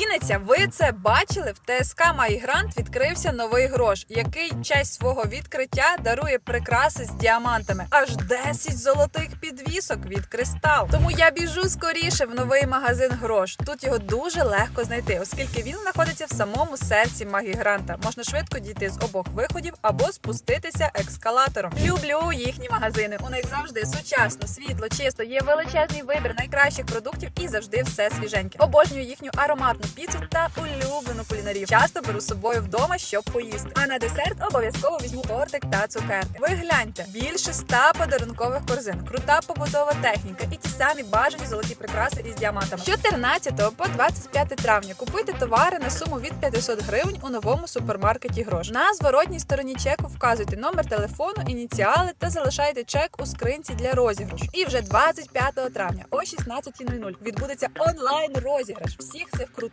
Вінниця, ви це бачили? В ТСК Майгрант відкрився новий грош, який в честь свого відкриття дарує прикраси з діамантами. Аж 10 золотих підвісок від кристал. Тому я біжу скоріше в новий магазин грош. Тут його дуже легко знайти, оскільки він знаходиться в самому серці Магігранта. Можна швидко дійти з обох виходів або спуститися ескалатором. Люблю їхні магазини. У них завжди сучасно, світло, чисто. Є величезний вибір найкращих продуктів і завжди все свіженьке. Обожнюю їхню ароматну піцу та улюблену кулінарію. Часто беру з собою вдома, щоб поїсти. А на десерт обов'язково візьму тортик та цукерки. Ви гляньте, більше ста подарункових корзин, крута побутова техніка і ті самі бажані золоті прикраси із діамантами. 14 по 25 травня купуйте товари на суму від 500 гривень у новому супермаркеті Грош. На зворотній стороні чеку вказуйте номер телефону, ініціали та залишайте чек у скринці для розіграшу. І вже 25 травня о 16.00 відбудеться онлайн розіграш всіх цих крутих